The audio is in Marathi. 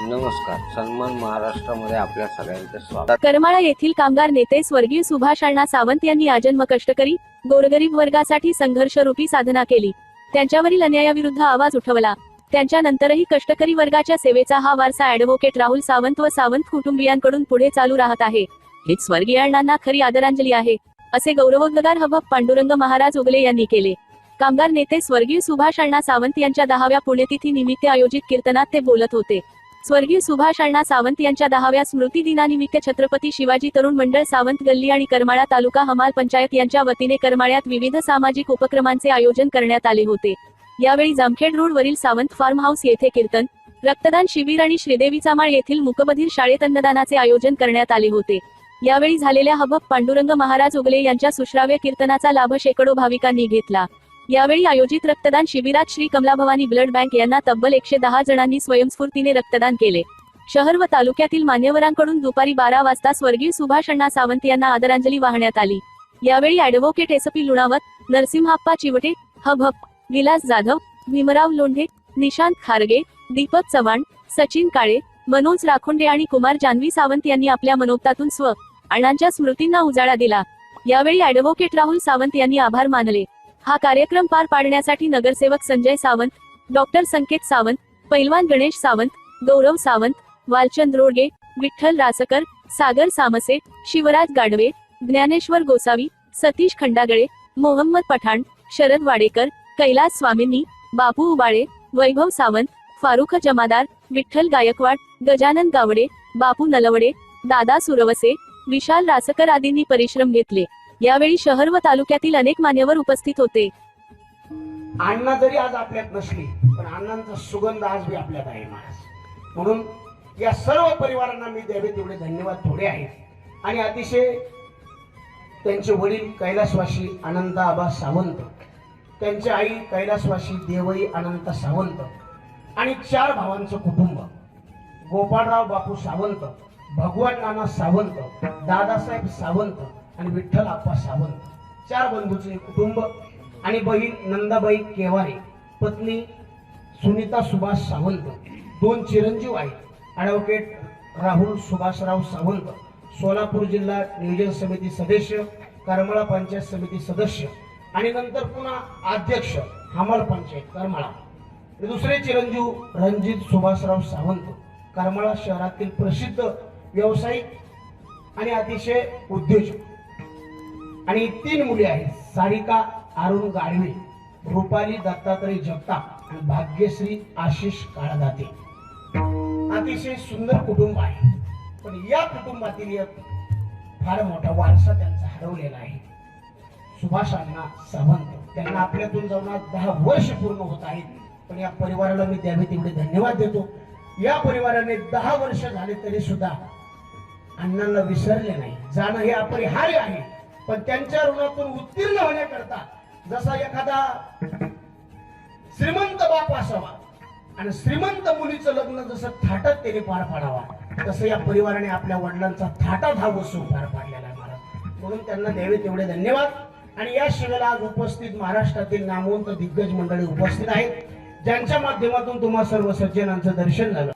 नमस्कार. सन्मान महाराष्ट्रामध्ये आपल्या सगळ्यांचे स्वागत. करमाळा येथील कामगार नेते स्वर्गीय सुभाष अण्णा सावंत यांनी आजन्म कष्टकरी गोरगरीब वर्गासाठी संघर्षरूपी साधना केली. त्यांच्यावरील अन्यायाविरुद्ध आवाज उठवला. त्यांच्यानंतरही कष्टकरी वर्गाच्या सेवेचा हा वारसा ऍडव्होकेट राहुल सावंत व सावंत कुटुंबियांकडून पुढे चालू राहत आहे. हीच स्वर्गीय अण्णांना खरी आदरांजली आहे असे गौरवोद्गार हबब पांडुरंग महाराज उगले यांनी केले. कामगार नेते स्वर्गीय सुभाष अण्णा सावंत यांच्या दहाव्या पुण्यतिथी निमित्त आयोजित कीर्तनात ते बोलत होते. स्वर्गीय सुभाष अण्णा सावंत यांच्या दहाव्या स्मृती दिनानिमित्त छत्रपती शिवाजी तरुण मंडळ सावंत गल्ली आणि करमाळा तालुका हमाल पंचायत यांच्या वतीने करमाळ्यात विविध सामाजिक उपक्रमांचे आयोजन करण्यात आले होते. यावेळी जामखेड रोड वरील सावंत फार्म हाऊस येथे कीर्तन रक्तदान शिबिर आणि श्रीदेवी चामाळ येथील मुकबधीर शाळेत अन्नदानाचे आयोजन करण्यात आले होते. यावेळी झालेल्या हबब पांडुरंग महाराज उगले यांच्या सुश्राव्य कीर्तनाचा लाभ शेकडो भाविकांनी घेतला. यावेळी आयोजित रक्तदान शिबिरात श्री कमलाभवानी ब्लड बँक यांना तब्बल एकशे दहा जणांनी स्वयंस्फूर्तीने रक्तदान केले. शहर व तालुक्यातील मान्यवरांकडून दुपारी बारा वाजता स्वर्गीय सुभाष अण्णा सावंत यांना आदरांजली वाहण्यात आली. यावेळी advocate S P Lunawat Narasimhappa Chivate हभप Vilas Jadhav Bhimrao Londhe Nishant Kharge Deepak Chavan Sachin Kale Manoj Rakhonde आणि कुमार जानवी सावंत यांनी आपल्या मनोक्तातून स्व अण्णांच्या स्मृतींना उजाळा दिला. यावेळी अॅडव्होकेट राहुल सावंत यांनी आभार मानले. हा कार्यक्रम पार पाडण्यासाठी नगरसेवक संजय सावंत डॉक्टर संकेत सावंत पैलवान गणेश सावंत गौरव सावंत वालचंद रोडगे विठ्ठल रासकर सागर सामसे शिवराज गाडवे ज्ञानेश्वर गोसावी सतीश खंडागळे मोहम्मद पठाण शरद वाडेकर कैलास स्वामींनी बापू उबाळे वैभव सावंत फारुख जमादार विठ्ठल गायकवाड गजानन गावडे बापू नलवडे दादा सुरवसे विशाल रासकर आदींनी परिश्रम घेतले. यावेळी शहर व तालुक्यातील अनेक मान्यवर उपस्थित होते. अण्णा जरी आज आपल्यात नसली पण अण्णांचा सुगंध आज बी आपल्यात आहे महाराज. म्हणून या सर्व परिवारांना मी द्यावे तेवढे धन्यवाद थोडे आहेत. आणि अतिशय त्यांचे वडील कैलासवासी अनंत आबा सावंत त्यांची आई कैलासवासी देवई अनंत सावंत आणि चार भावांचं कुटुंब गोपाळराव बापू सावंत भगवान नाना सावंत दादासाहेब सावंत आणि विठ्ठल आप्पा सावंत. चार बंधूचे कुटुंब आणि बहीण नंदाबाई केवारे पत्नी सुनीता सुभाष सावंत. दोन चिरंजीव आहेत. ॲडव्होकेट राहुल सुभाषराव सावंत. सोलापूर जिल्हा नियोजन समिती सदस्य करमाळा पंचायत समिती सदस्य आणि नंतर पुन्हा अध्यक्ष हमाल पंचायत करमाळा. दुसरे चिरंजीव रणजित सुभाषराव सावंत. करमाळा शहरातील प्रसिद्ध व्यावसायिक आणि अतिशय उद्योजक. आणि तीन मुले आहेत. सारिका अरुण गाडवे रुपाली दत्तात्रय जगताप आणि भाग्यश्री आशिष काळदाते. अतिशय सुंदर कुटुंब आहे. पण या कुटुंबातील एक फार मोठा वारसा त्यांचा हरवलेला आहे. सुभाष अण्णा सावंत त्यांना आपल्यातून जाऊन आज दहा वर्ष पूर्ण होत आहेत. पण या परिवाराला मी द्यावे तेवढे धन्यवाद देतो. या परिवाराने दहा वर्ष झाले तरी सुद्धा अण्णांना विसरले नाही. जाणं हे अपरिहार्य आहे. पण त्यांच्या ऋणातून उत्तीर्ण होण्याकरता जसा एखादा श्रीमंत बाप असावा आणि श्रीमंत मुलीचं लग्न जसं थाटात त्याने पार पाडावा तसं या परिवाराने आपल्या वडिलांचा थाटात हा उत्सव पार पाडलेला आहे महाराज. म्हणून त्यांना द्यावे तेवढे धन्यवाद. आणि या शिवेला आज उपस्थित महाराष्ट्रातील नामवंत दिग्गज मंडळी उपस्थित आहेत ज्यांच्या माध्यमातून तुम्हा सर्व सज्जनांचं दर्शन झालं.